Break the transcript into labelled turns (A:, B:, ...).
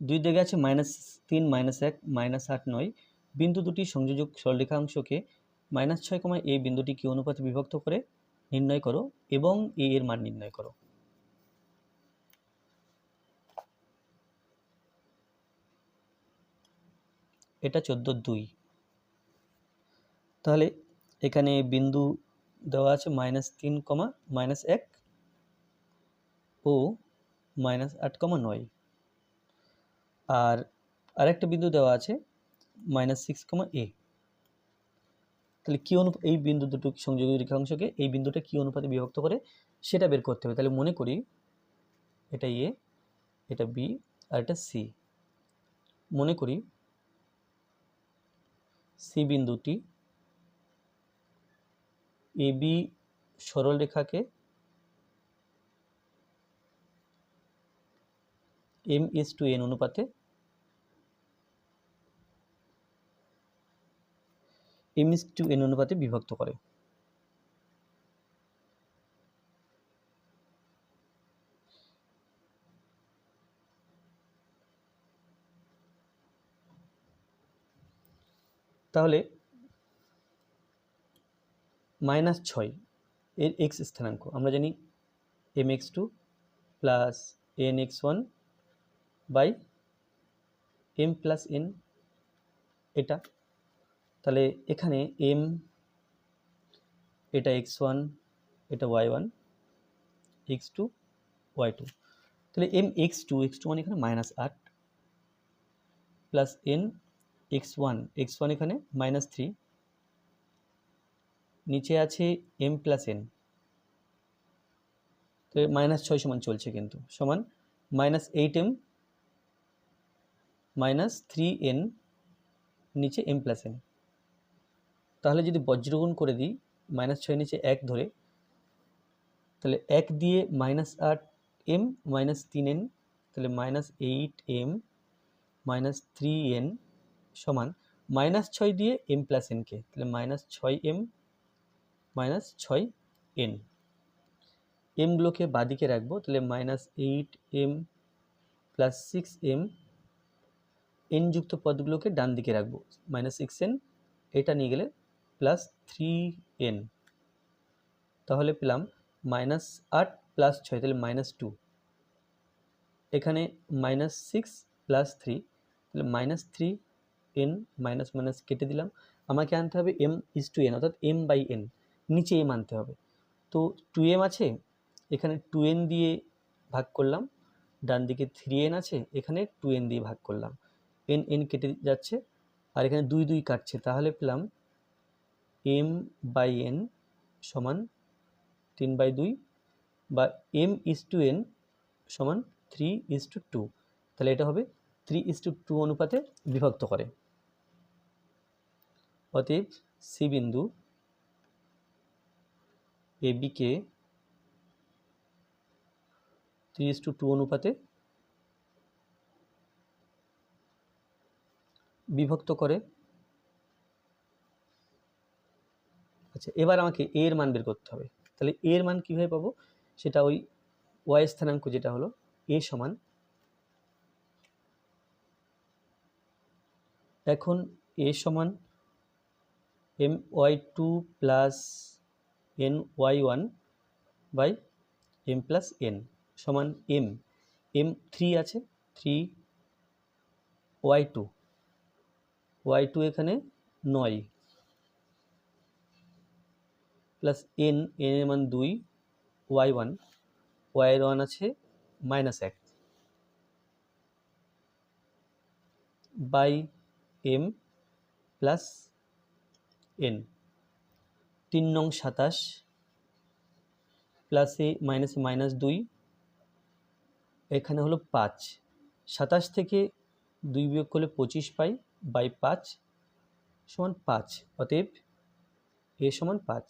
A: দুই দিকে আছে মাইনাস তিন মাইনাস এক মাইনাস আট নয়। বিন্দু দুটি সংযোজক সরলরেখাংশকে মাইনাস ছয় কমা এই বিন্দুটি কি অনুপাতে বিভক্ত করে নির্ণয় করো এবং এ এর মান নির্ণয় করো। এটা চোদ্দ দুই। তাহলে এখানে বিন্দু দেওয়া আছে মাইনাস তিন কমা মাইনাস এক ও মাইনাস আট কমা নয়। আর আরেকটা বিন্দু দেওয়া আছে মাইনাস সিক্স কমা এ তাহলে কী অনু এই বিন্দু দুটো সংযোগী রেখাংশকে এই বিন্দুটা কী অনুপাতে বিভক্ত করে সেটা বের করতে হবে। তাহলে মনে করি এটা এ এটা বি আর এটা সি মনে করি সি বিন্দুটি এ বি সরল রেখাকে এম ইস টু এন অনুপাতে এম ইস টু এন অনুপাতে বিভক্ত করে। তাহলে মাইনাস ছয় এর এক্স স্থানাঙ্ক, আমরা জানি M X two plus N X one by M plus N এটা। তাহলে এখানে এম এটা এক্স ওয়ান এটা Y one X two Y two তাহলে M X two X two মানে এখানে মাইনাস আট plus N X one X one এখানে মাইনাস থ্রি নিচে আছে এম প্লাস এন তো মাইনাস ছয় সমান চলছে কিন্তু। সমান minus eight M minus three N নিচে এম প্লাস এন। তাহলে যদি বজ্রগুণ করে দিই, মাইনাস ছয় নিচে এক ধরে, তাহলে এক দিয়ে মাইনাস আট এম মাইনাস তিন এন, তাহলে minus eight M minus three N সমান মাইনাস ছয় দিয়ে এম প্লাস এনকে তাহলে মাইনাস ছয় এম মাইনাস ছয় এন। এমগুলোকে বাদিকে রাখব, তাহলে minus eight M plus six M N যুক্ত পদগুলোকে ডান দিকে রাখব। মাইনাস সিক্স এন এটা নিয়ে গেলে প্লাস থ্রি এন তাহলে পেলাম মাইনাস আট প্লাস ছয়, তাহলে মাইনাস টু এখানে মাইনাস সিক্স প্লাস থ্রি তাহলে minus three N minus minus কেটে দিলাম। আমাকে আনতে হবে এম ইস টু এন অর্থাৎ এম বাই এন নিচে এম আনতে হবে। তো টু এম আছে, এখানে টু এন দিয়ে ভাগ করলাম। ডান দিকে থ্রি এন আছে, এখানে টু এন দিয়ে ভাগ করলাম। এন এন কেটে যাচ্ছে। আর এখানে দুই দুই কাটছে। তাহলে পেলাম এম বাই এন সমান তিন বাই দুই বা এম ইস টু এন সমান থ্রি ইস টু টু। তাহলে এটা হবে থ্রি ইস টু টু অনুপাতে বিভক্ত করে। অতএব সি বিন্দু A three is to two অনুপাতে বিভক্ত করে। আচ্ছা এবার আমাকে এ এর মান বের করতে হবে। তাহলে এ এর মান কীভাবে পাবো? সেটা ওই ওয়াই স্থানাঙ্ক যেটা হলো এ সমান এখন এ সমান M Y two plus N Y one by M plus N সমান এম এম থ্রি আছে three Y two Y two এখানে নয়। প্লাস এন এন এর মান দুই ওয়াই ওয়ান ওয়াই এর ওয়ান আছে মাইনাস এক। বাই এম প্লাস এন তিন নং সাতাশ প্লাসে মাইনাসে মাইনাস দুই। এখানে হলো পাঁচ। সাতাশ থেকে দুই বিয়োগ করলে পঁচিশ পাই। বাই পাঁচ সমান পাঁচ অতএব এ সমান পাঁচ।